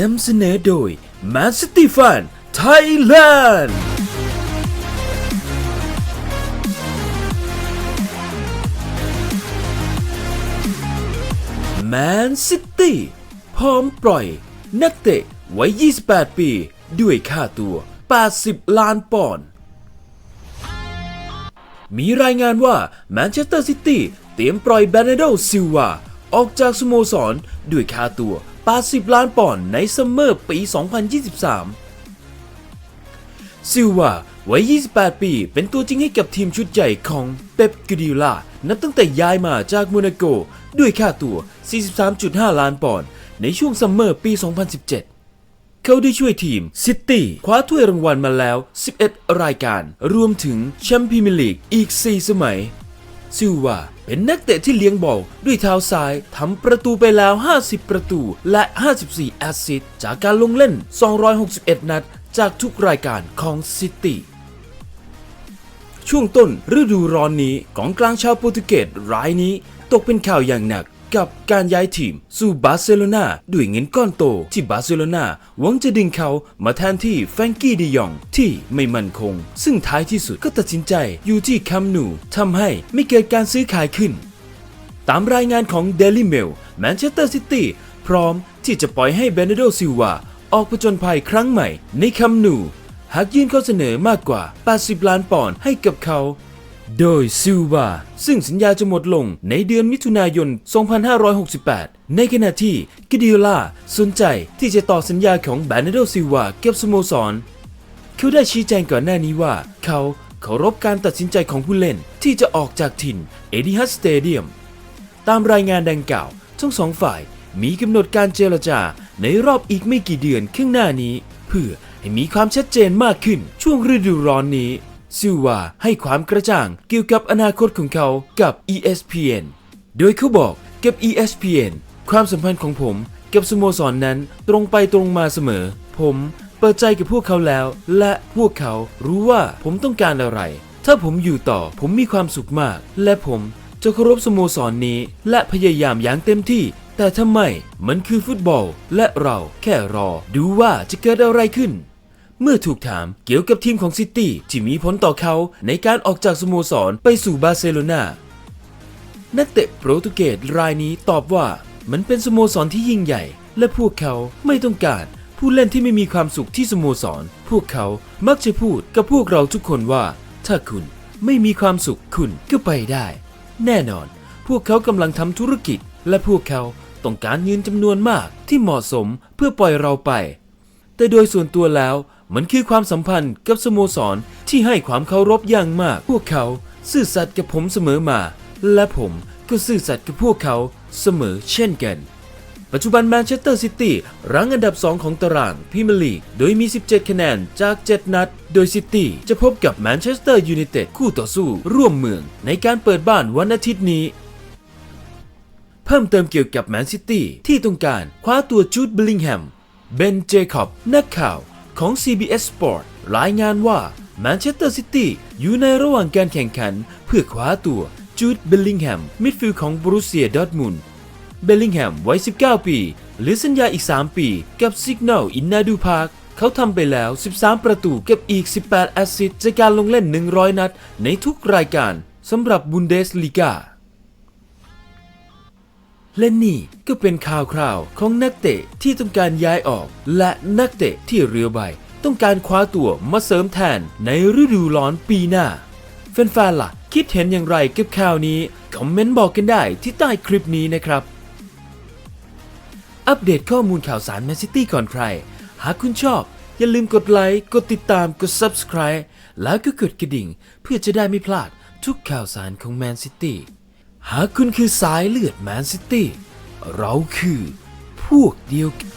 นำเสนอโดย Man City Fan Thailand แมนซิตี้พร้อมปล่อย นักเตะวัย 28 ปี ด้วยค่าตัว 80 ล้านปอนด์ มีรายงานว่าแมนเชสเตอร์ซิตี้เตรียมปล่อยแบรนโดซิลวา ออกจากสโมสรด้วยค่าตัว 80 ล้านปอนด์ในซัมเมอร์ปี 2023 ซิลวาวัย 28 ปี เป็นตัวจริงให้กับทีมชุดใหญ่ของเป๊ปก a ดิล่านับตั้งแต่ย้ายมาจากโมนาโก ด้วยค่าตัว 43.5 ล้านปอนด์ในช่วงซัมเมอร์ปี 2017เขาได้ช่วยทีมซิตี้คว้าถ้วยรางวัลมาแล้ว 11 รายการ รวมถึงแชมป์พรีเมียร์ลีกอีก 4 สมัย ซิลวา เป็นนักเตะที่เลี้ยงบอลด้วยเท้าซ้ายทำประตูไปแล้ว 50 ประตูและ 54 แอสซิสต์จากการลงเล่น 261 นัด จากทุกรายการของซิตี้ช่วงต้นฤดูร้อนนี้กองกลางชาวโปรตุเกสรายนี้ตกเป็นข่าวอย่างหนัก กับการย้ายทีม สู่บาร์เซโลนาด้วยเงินก้อนโต ที่บาร์เซโลนาหวังจะดึงเขามาแทนที่แฟรงกี้ดิยองที่ไม่มั่นคง ซึ่งท้ายที่สุดก็ตัดสินใจอยู่ที่คัมนูทำให้ไม่เกิดการซื้อขายขึ้น ตามรายงานของ Daily Mail แมนเชสเตอร์ซิตี้พร้อมที่จะปล่อยให้เบเนโดซิลวาออกผจญภัยครั้งใหม่ในคัมนูหากยื่นข้อเสนอมากกว่า 80 ล้านปอนด์ให้กับเขา โดยซิลวาซึ่งสัญญาจะหมดลงในเดือนมิถุนายน 2568 ในขณะที่กิดิโอลาสนใจที่จะต่อสัญญาของแบนเดโดซิลวากับสโมสร เขาได้ชี้แจงก่อนหน้านี้ว่า เขาเคารพการตัดสินใจของผู้เล่นที่จะออกจากถิ่นเอดิฮัสสเตเดียม ตามรายงานดังกล่าว ทั้งสองฝ่ายมีกำหนดการเจรจาในรอบอีกไม่กี่เดือนข้างหน้านี้ เพื่อให้มีความชัดเจนมากขึ้นช่วงฤดูร้อนนี้ ซิลวาให้ความกระจ่างเกี่ยวกับอนาคตของเขากับ ESPN โดยเขาบอกกับ ESPN ความสัมพันธ์ของผมกับสโมสรนนั้นตรงไปตรงมาเสมอ ผมเปิดใจกับพวกเขาแล้ว และพวกเขารู้ว่าผมต้องการอะไร ถ้าผมอยู่ต่อผมมีความสุขมาก และผมจะเคารพสโมสรนนี้ และพยายามอย่างเต็มที่ แต่ทำไมมันคือฟุตบอล และเราแค่รอดูว่าจะเกิดอะไรขึ้น เมื่อถูกถามเกี่ยวกับทีมของซิตี้ที่มีผลต่อเขาในการออกจากสโมสรไปสู่บาร์เซโลนานักเตะโปรตุเกสรายนี้ตอบว่ามันเป็นสโมสรที่ยิ่งใหญ่ และพวกเขาไม่ต้องการผู้เล่นที่ไม่มีความสุขที่สโมสร พวกเขามักจะพูดกับพวกเราทุกคนว่า ถ้าคุณไม่มีความสุขคุณก็ไปได้ แน่นอน พวกเขากำลังทำธุรกิจ และพวกเขาต้องการเงินจำนวนมากที่เหมาะสมเพื่อปล่อยเราไป แต่โดยส่วนตัวแล้ว มันคือความสัมพันธ์กับสโมสรที่ให้ความเคารพอย่างมาก พวกเขาซื่อสัตย์กับผมเสมอมา และผมก็ซื่อสัตย์กับพวกเขาเสมอเช่นกัน ปัจจุบันแมนเชสเตอร์ซิตี้รั้งอันดับ 2 ของตารางพรีเมียร์ลีก โดยมี 17 คะแนนจาก 7 นัด โดยซิตี้จะพบกับแมนเชสเตอร์ยูไนเต็ดคู่ต่อสู้ ร่วมเมืองในการเปิดบ้านวันอาทิตย์นี้ เพิ่มเติมเกี่ยวกับแมนซิตี้ที่ต้องการคว้าตัวจูดบิลลิงแฮม เบน เจคอบ นักข่าว ของ CBS Sport รายงานว่าแมนเชสเตอร์ซิตี้อยู่ในระหว่างการแข่งขันเพื่อคว้าตัวจูดเบลลิงแฮมมิดฟิลด์ของบรูเซียดอร์ทมุนเบลลิงแฮมวัย 19 ปีหรือสัญญาอีก 3 ปีกับซิกน a ลอินนาดูพาร์คเขาทำไปแล้ว 13 ประตูกับอีก 18 แอสซิสต์จากการลงเล่น 100 นัดในทุกรายการสำหรับบุนเดสลีกา และนี่ก็เป็นข่าวคราวของนักเตะที่ต้องการย้ายออก และนักเตะที่เรือใบ ต้องการคว้าตัวมาเสริมแทนในฤดูร้อนปีหน้า แฟนๆล่ะ คิดเห็นอย่างไรกับข่าวนี้ คอมเมนต์บอกกันได้ที่ใต้คลิปนี้นะครับ อัปเดตข้อมูลข่าวสารแมนซิตี้ก่อนใคร หากคุณชอบ อย่าลืมกดไลค์ กดติดตาม กด Subscribe แล้วก็กดกระดิ่ง เพื่อจะได้ไม่พลาดทุกข่าวสารของแมนซิตี้ หากคุณคือสายเลือดแมนซิตี้ เราคือพวกเดียวกัน